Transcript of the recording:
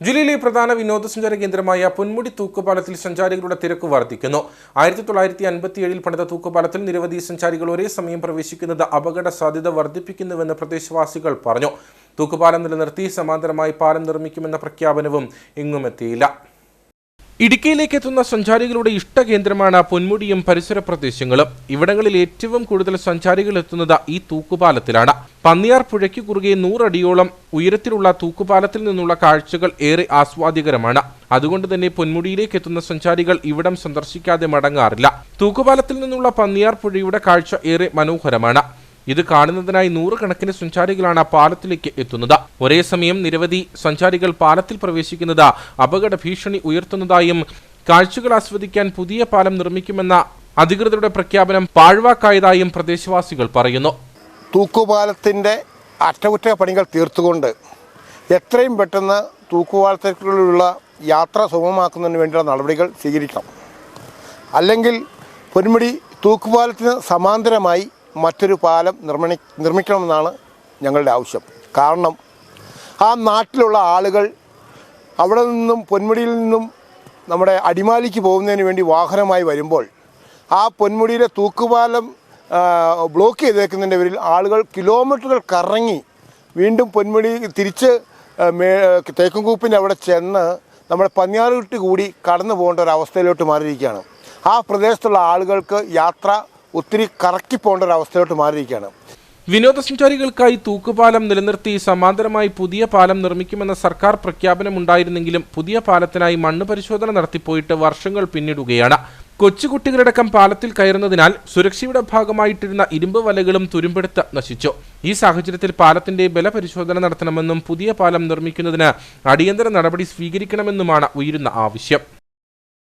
ജില്ലയിലെ പ്രധാന വിനോദസഞ്ചാര കേന്ദ്രമായ പൊന്മുടി തൂക്കുപാലത്തിൽ സഞ്ചാരികളുടെ തിരക്ക് വർദ്ധിക്കുന്നു. ആയിരത്തി തൊള്ളായിരത്തി അൻപത്തിയേഴിൽ പണിത തൂക്കുപാലത്തിൽ നിരവധി സഞ്ചാരികൾ ഒരേ സമയം പ്രവേശിക്കുന്നത് അപകട സാധ്യത വർദ്ധിപ്പിക്കുന്നുവെന്ന് പ്രദേശവാസികൾ പറഞ്ഞു. തൂക്കുപാലം നിലനിർത്തി സമാന്തരമായി പാലം നിർമ്മിക്കുമെന്ന പ്രഖ്യാപനവും എങ്ങുമെത്തിയില്ല ഇടുക്കിയിലേക്ക് എത്തുന്ന സഞ്ചാരികളുടെ ഇഷ്ടകേന്ദ്രമാണ് പൊന്മുടിയും പരിസര പ്രദേശങ്ങളും. ഇവിടങ്ങളിൽ ഏറ്റവും കൂടുതൽ സഞ്ചാരികൾ എത്തുന്നത് ഈ തൂക്കുപാലത്തിലാണ്. പന്നിയാർ പുഴയ്ക്ക് കുറുകെ നൂറടിയോളം ഉയരത്തിലുള്ള തൂക്കുപാലത്തിൽ നിന്നുള്ള കാഴ്ചകൾ ഏറെ ആസ്വാദ്യകരമാണ്. അതുകൊണ്ട് തന്നെ പൊന്മുടിയിലേക്ക് എത്തുന്ന സഞ്ചാരികൾ ഇവിടം സന്ദർശിക്കാതെ മടങ്ങാറില്ല. തൂക്കുപാലത്തിൽ നിന്നുള്ള പന്നിയാർ പുഴയുടെ കാഴ്ച ഏറെ മനോഹരമാണ്. ഇത് കാണുന്നതിനായി നൂറുകണക്കിന് സഞ്ചാരികളാണ് പാലത്തിലേക്ക് എത്തുന്നത്. ഒരേ സമയം നിരവധി സഞ്ചാരികൾ പാലത്തിൽ പ്രവേശിക്കുന്നത് അപകട ഭീഷണി ഉയർത്തുന്നതായും കാഴ്ചകൾ ആസ്വദിക്കാൻ പുതിയ പാലം നിർമ്മിക്കുമെന്ന അധികൃതരുടെ പ്രഖ്യാപനം പാഴ്വാക്കായതായും പ്രദേശവാസികൾ പറയുന്നു. തൂക്കുപാലത്തിന്റെ അറ്റകുറ്റപ്പണികൾ തീർത്തുകൊണ്ട് എത്രയും പെട്ടെന്ന് തൂക്കുപാലത്തിലുള്ള യാത്ര സുഗമമാക്കുന്നതിന് വേണ്ടിയുള്ള നടപടികൾ സ്വീകരിക്കണം. അല്ലെങ്കിൽ പൊന്മുടി തൂക്കുപാലത്തിന് സമാന്തരമായി മറ്റൊരു പാലം നിർമ്മണി നിർമ്മിക്കണമെന്നാണ് ഞങ്ങളുടെ ആവശ്യം. കാരണം ആ നാട്ടിലുള്ള ആളുകൾ അവിടെ നിന്നും പൊന്മുടിയിൽ നിന്നും നമ്മുടെ അടിമാലിക്ക് പോകുന്നതിന് വേണ്ടി വാഹനമായി വരുമ്പോൾ ആ പൊന്മുടിയിലെ തൂക്കുപാലം ബ്ലോക്ക് ചെയ്തേക്കുന്നതിന്റെ പേരിൽ ആളുകൾ കിലോമീറ്ററുകൾ കറങ്ങി വീണ്ടും പൊന്മുടി തിരിച്ച് തേക്കുംകൂപ്പിന്റെ അവിടെ ചെന്ന് നമ്മുടെ പന്നിയാറുകുട്ടി കൂടി കടന്നു പോകേണ്ട ഒരു അവസ്ഥയിലോട്ട് മാറിയിരിക്കുകയാണ്. ആ പ്രദേശത്തുള്ള ആളുകൾക്ക് യാത്ര ഒത്തിരി കറക്കി പോകേണ്ട ഒരു അവസ്ഥയിലോട്ട് മാറിയിരിക്കുകയാണ്. വിനോദസഞ്ചാരികൾക്കായി തൂക്കുപാലം നിലനിർത്തി സമാന്തരമായി പുതിയ പാലം നിർമ്മിക്കുമെന്ന സർക്കാർ പ്രഖ്യാപനമുണ്ടായിരുന്നെങ്കിലും പുതിയ പാലത്തിനായി മണ്ണ് പരിശോധന നടത്തിപ്പോയിട്ട് വർഷങ്ങൾ പിന്നിടുകയാണ്. കൊച്ചുകുട്ടികളടക്കം പാലത്തിൽ കയറുന്നതിനാൽ സുരക്ഷയുടെ ഭാഗമായിട്ടിരുന്ന ഇരുമ്പ് വലകളും തുരുമ്പെടുത്ത് നശിച്ചു. ഈ സാഹചര്യത്തിൽ പാലത്തിന്റെ ബലപരിശോധന നടത്തണമെന്നും പുതിയ പാലം നിർമ്മിക്കുന്നതിന് അടിയന്തര നടപടി സ്വീകരിക്കണമെന്നുമാണ് ഉയരുന്ന ആവശ്യം.